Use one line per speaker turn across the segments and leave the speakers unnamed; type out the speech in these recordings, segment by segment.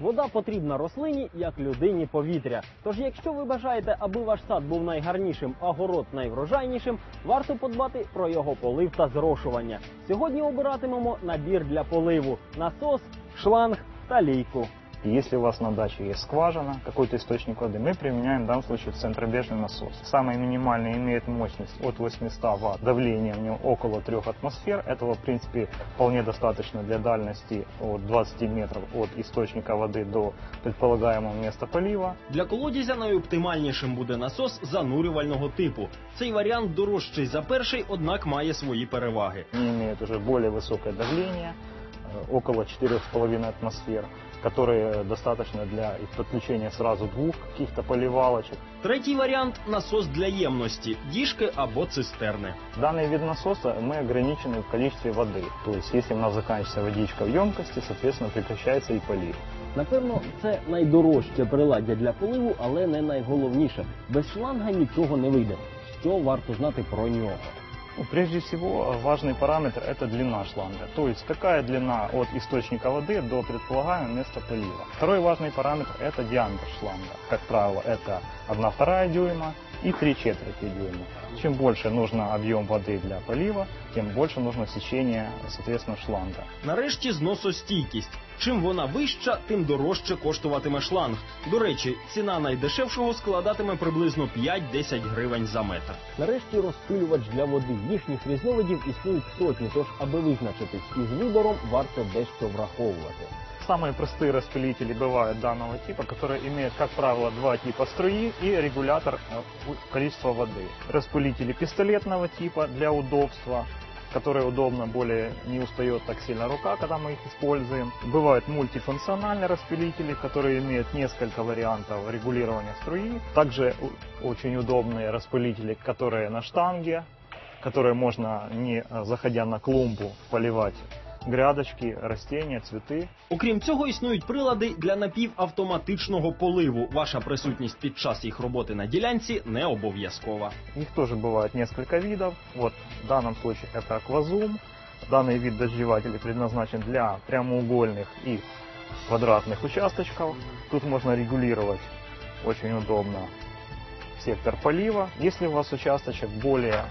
Вода потрібна рослині, як людині повітря. Тож, якщо ви бажаєте, аби ваш сад був найгарнішим, а город найврожайнішим, варто подбати про його полив та зрошування. Сьогодні обиратимемо набір для поливу: насос, шланг та лійку.
Если у вас на даче есть скважина, какой-то источник воды, мы применяем в данном случае центробежный насос. Самый минимальный имеет мощность от 800 Вт, давление у него около 3 атмосфер. Этого, в принципе, вполне достаточно для дальности от 20 метров от источника воды до предполагаемого места полива.
Для колодязя найоптимальнішим буде насос занурювального типу. Цей варіант дорожчий за перший, однак має свої переваги.
Они имеют уже более высокое давление, э, около 4,5 атмосфер, которые достаточно для их подключения сразу двух каких-то поливалочек.
Третій варіант насос для ємності, діжки або цистерни.
Данный вид насоса мы ограничены в количестве воды. То есть, если у нас заканчивается водичка в емкости, соответственно, прекращается и полив.
Напевно, це найдорожче приладдя для поливу, але не найголовніше. Без шланга нічого не вийде. Що варто знати про нього?
Ну, прежде всего, важный параметр – это длина шланга. То есть, какая длина от источника воды до предполагаемого места полива. Второй важный параметр – это диаметр шланга. Как правило, это 1 вторая дюйма и 3 четверти дюйма. Чем больше нужно объем воды для полива, тем больше нужно сечение, соответственно, шланга.
Нарешті зносостійкість. Чим вона вища, тим дорожче коштуватиме шланг. До речі, ціна найдешевшого складатиме приблизно 5-10 гривень за метр. Нарешті розпилювач для води. Їхніх різновидів існують сотні, тож аби визначитись із вибором, варто дещо враховувати.
Самые простые распылители бывают данного типа, которые имеют, как правило, два типа струи и регулятор э, у- количества воды. Распылители пистолетного типа для удобства, которые удобно, более не устает так сильно рука, когда мы их используем. Бывают мультифункциональные распылители, которые имеют несколько вариантов регулирования струи. Также у- очень удобные распылители, которые на штанге, которые можно, не э, заходя на клумбу, поливать грядочки, растения, цветы.
Окрім цього, існують прилади для напівавтоматичного поливу. Ваша присутність під час їх роботи на ділянці не обов'язкова.
Их тоже бывает несколько видов. Вот в данном случае это аквазум. Данный вид дождевателей предназначен для прямоугольных и квадратных участочков. Тут можно регулировать очень удобно сектор полива. Если у вас участочек более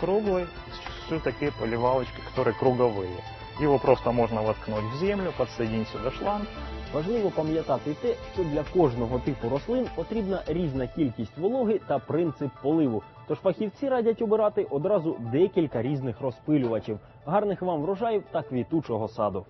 круглый, существуют такие поливалочки, которые круговые. Его просто можна воткнути в землю, підсоединити сюди шланг
Важливо пам'ятати те, що для кожного типу рослин потрібна різна кількість вологи та принцип поливу. Тож фахівці радять обирати одразу декілька різних розпилювачів. Гарних вам врожаїв та квітучого саду.